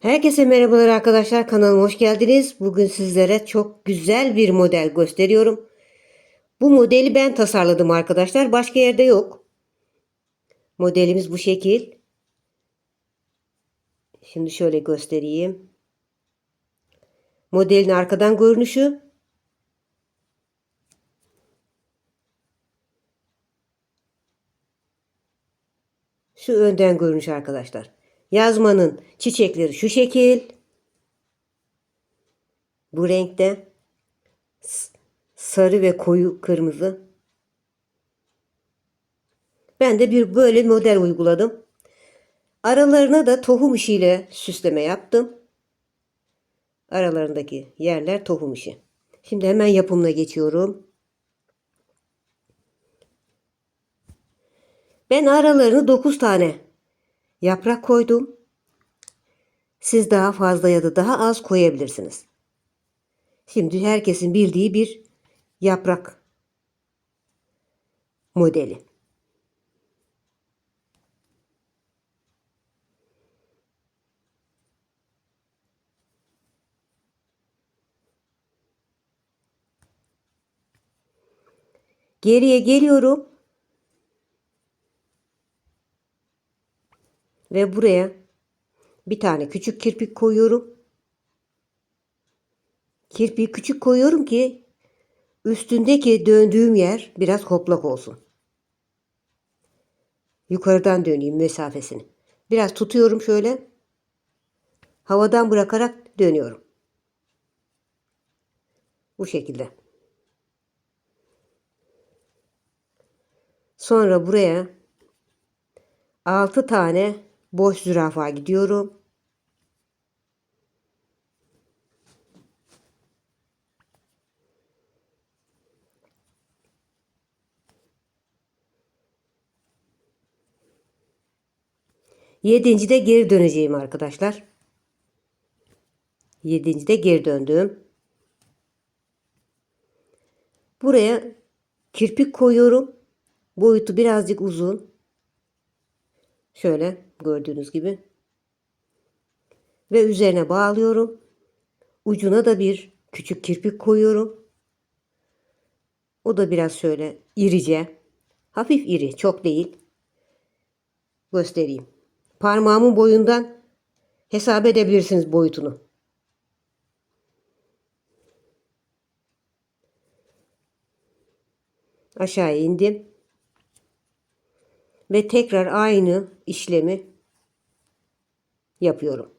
Herkese merhabalar arkadaşlar kanalıma hoş geldiniz. Bugün sizlere çok güzel bir model gösteriyorum. Bu modeli ben tasarladım arkadaşlar. Başka yerde yok. Modelimiz bu şekil. Şimdi şöyle göstereyim. Modelin arkadan görünüşü. Şu önden görünüş arkadaşlar. Yazmanın çiçekleri şu şekil. Bu renkte. Sarı ve koyu kırmızı. Ben de bir böyle model uyguladım. Aralarına da tohum işiyle süsleme yaptım. Aralarındaki yerler tohum işi. Şimdi hemen yapımına geçiyorum. Ben aralarını 9 tane yaprak koydum. Siz daha fazla ya da daha az koyabilirsiniz. Şimdi herkesin bildiği bir yaprak modeli. Geriye geliyorum. Ve buraya bir tane küçük kirpik koyuyorum. Kirpiği küçük koyuyorum ki üstündeki döndüğüm yer biraz hoplak olsun. Yukarıdan döneyim mesafesini. Biraz tutuyorum şöyle. Havadan bırakarak dönüyorum. Bu şekilde. Sonra buraya 6 tane boş zürafa gidiyorum. Yedinci de geri döneceğim arkadaşlar. Yedinci de geri döndüm. Buraya kirpik koyuyorum. Boyutu birazcık uzun. Şöyle gördüğünüz gibi. Ve üzerine bağlıyorum. Ucuna da bir küçük kirpik koyuyorum. O da biraz şöyle irice. Hafif iri, çok değil. Göstereyim. Parmağımın boyundan hesap edebilirsiniz boyutunu. Aşağıya indim. Ve tekrar aynı işlemi yapıyorum.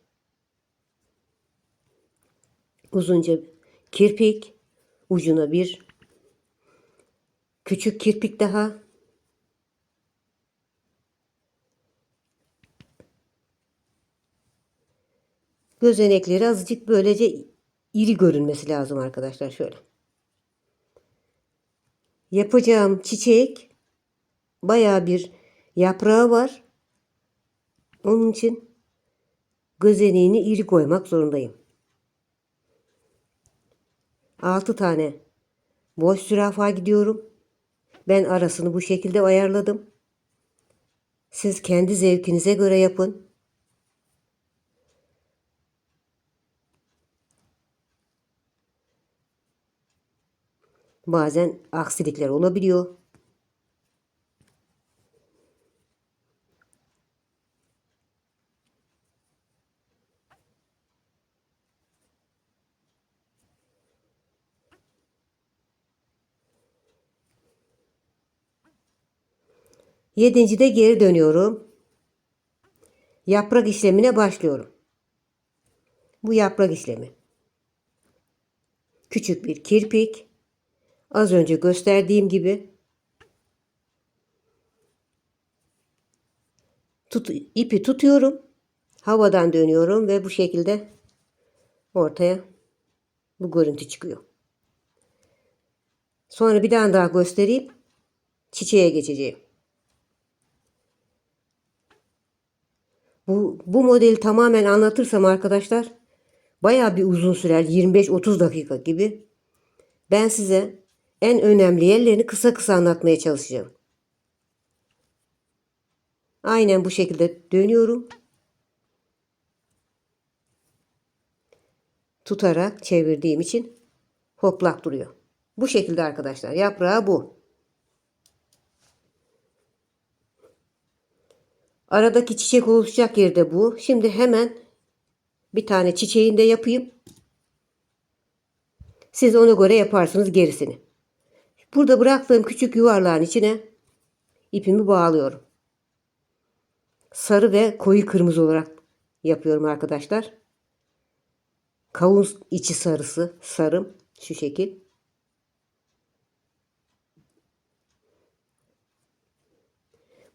Uzunca kirpik, ucuna bir küçük kirpik daha. Gözenekleri azıcık böylece iri görünmesi lazım arkadaşlar şöyle. Yapacağım çiçek baya bir yaprağı var. Onun için gözeneğini iri koymak zorundayım. 6 tane boş zürafa gidiyorum. Ben arasını bu şekilde ayarladım. Siz kendi zevkinize göre yapın. Bazen aksilikler olabiliyor. Yedinci de geri dönüyorum. Yaprak işlemine başlıyorum. Bu yaprak işlemi. Küçük bir kirpik. Az önce gösterdiğim gibi tut, ipi tutuyorum. Havadan dönüyorum ve bu şekilde ortaya bu görüntü çıkıyor. Sonra bir tane daha göstereyim. Çiçeğe geçeceğim. Bu, bu modeli tamamen anlatırsam arkadaşlar baya bir uzun sürer. 25-30 dakika gibi. Ben size en önemli yerlerini kısa kısa anlatmaya çalışacağım. Aynen bu şekilde dönüyorum. tutarak çevirdiğim için hoplak duruyor. Bu şekilde arkadaşlar. Yaprağı bu. Aradaki çiçek oluşacak yerde bu. Şimdi hemen bir tane çiçeğini de yapayım. Siz ona göre yaparsınız gerisini. Burada bıraktığım küçük yuvarlağın içine ipimi bağlıyorum. Sarı ve koyu kırmızı olarak yapıyorum arkadaşlar. Kavun içi sarısı, sarım şu şekil.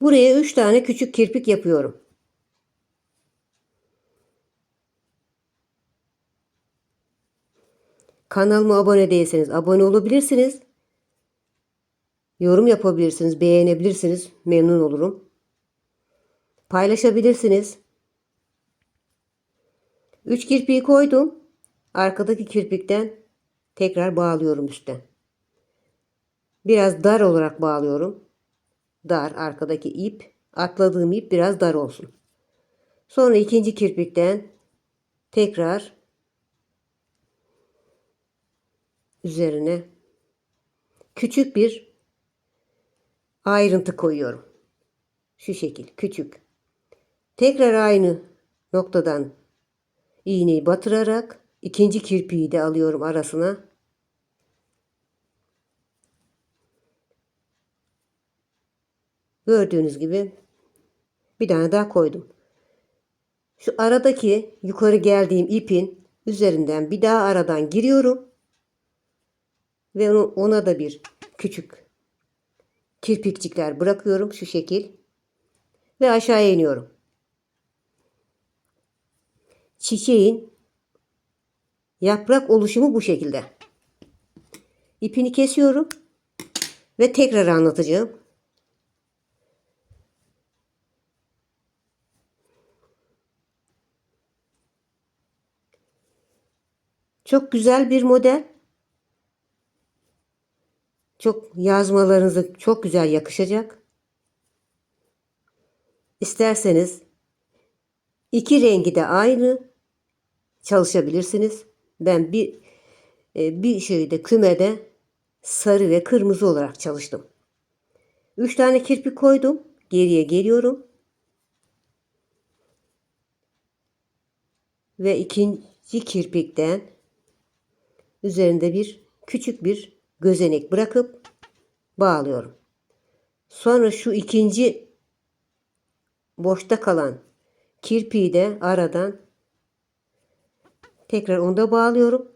Buraya 3 tane küçük kirpik yapıyorum. Kanalıma abone değilseniz abone olabilirsiniz. Yorum yapabilirsiniz, beğenebilirsiniz. Memnun olurum. Paylaşabilirsiniz. 3 kirpiği koydum. Arkadaki kirpikten tekrar bağlıyorum üstten. Biraz dar olarak bağlıyorum. Dar arkadaki ip. Atladığım ip biraz dar olsun. Sonra ikinci kirpikten tekrar üzerine küçük bir ayrıntı koyuyorum. Şu şekil küçük. Tekrar aynı noktadan iğneyi batırarak ikinci kirpiği de alıyorum arasına. Gördüğünüz gibi bir tane daha koydum. Şu aradaki yukarı geldiğim ipin üzerinden bir daha aradan giriyorum. Ve ona da bir küçük kirpikçikler bırakıyorum şu şekil. Ve aşağıya iniyorum. Çiçeğin yaprak oluşumu bu şekilde. İpini kesiyorum ve tekrar anlatacağım. Çok güzel bir model. Çok yazmalarınızı çok güzel yakışacak. İsterseniz iki rengi de aynı çalışabilirsiniz. Ben bir e, bir şeyde kümede sarı ve kırmızı olarak çalıştım. Üç tane kirpik koydum. Geriye geliyorum. Ve ikinci kirpikten üzerinde bir küçük bir gözenek bırakıp bağlıyorum. Sonra şu ikinci boşta kalan kirpiği de aradan tekrar onda bağlıyorum.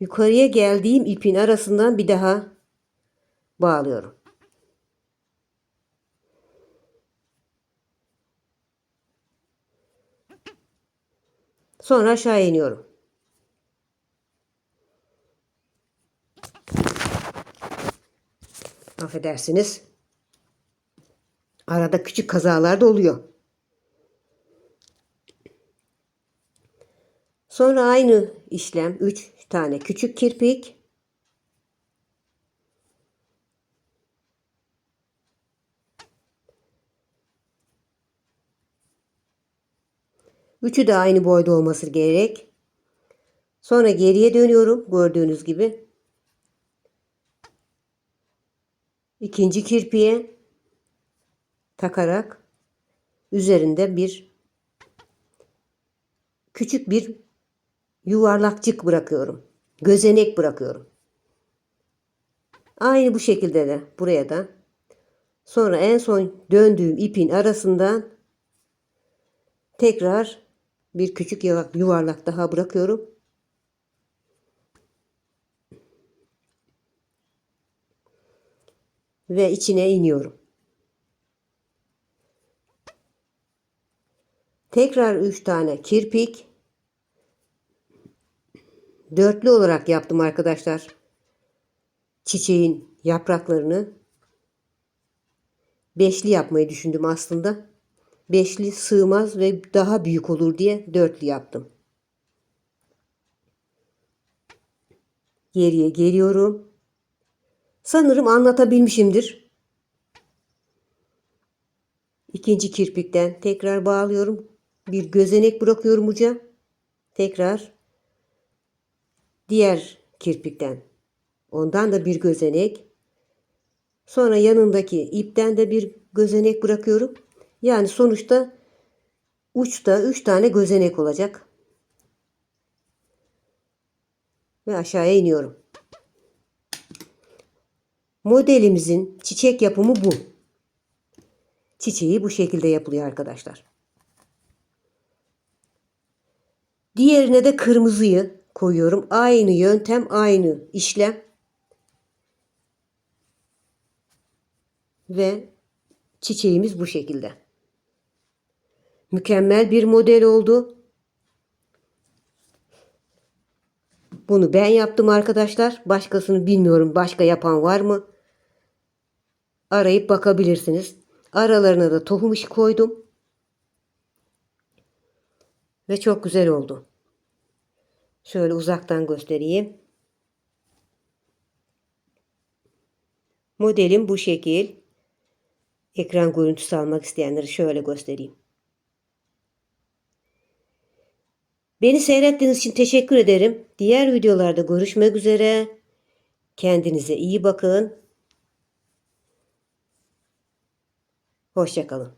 Yukarıya geldiğim ipin arasından bir daha bağlıyorum. Sonra aşağı iniyorum. Affedersiniz. Arada küçük kazalar da oluyor. Sonra aynı işlem 3 tane küçük kirpik. Üçü de aynı boyda olması gerek. Sonra geriye dönüyorum gördüğünüz gibi. İkinci kirpiğe takarak üzerinde bir küçük bir yuvarlakçık bırakıyorum. Gözenek bırakıyorum. Aynı bu şekilde de buraya da. Sonra en son döndüğüm ipin arasından tekrar bir küçük yuvarlak daha bırakıyorum. Ve içine iniyorum. Tekrar 3 tane kirpik. Dörtlü olarak yaptım arkadaşlar. Çiçeğin yapraklarını. Beşli yapmayı düşündüm aslında. Beşli sığmaz ve daha büyük olur diye dörtlü yaptım. Geriye geliyorum. Sanırım anlatabilmişimdir. İkinci kirpikten tekrar bağlıyorum. Bir gözenek bırakıyorum uca. Tekrar diğer kirpikten ondan da bir gözenek. Sonra yanındaki ipten de bir gözenek bırakıyorum. Yani sonuçta uçta 3 tane gözenek olacak. Ve aşağıya iniyorum. Modelimizin çiçek yapımı bu. Çiçeği bu şekilde yapılıyor arkadaşlar. Diğerine de kırmızıyı koyuyorum. Aynı yöntem, aynı işlem. Ve çiçeğimiz bu şekilde. Mükemmel bir model oldu. Bunu ben yaptım arkadaşlar. Başkasını bilmiyorum. Başka yapan var mı? Arayıp bakabilirsiniz. Aralarına da tohum işi koydum. Ve çok güzel oldu. Şöyle uzaktan göstereyim. Modelim bu şekil. Ekran görüntüsü almak isteyenleri şöyle göstereyim. Beni seyrettiğiniz için teşekkür ederim. Diğer videolarda görüşmek üzere. Kendinize iyi bakın. Hoşçakalın.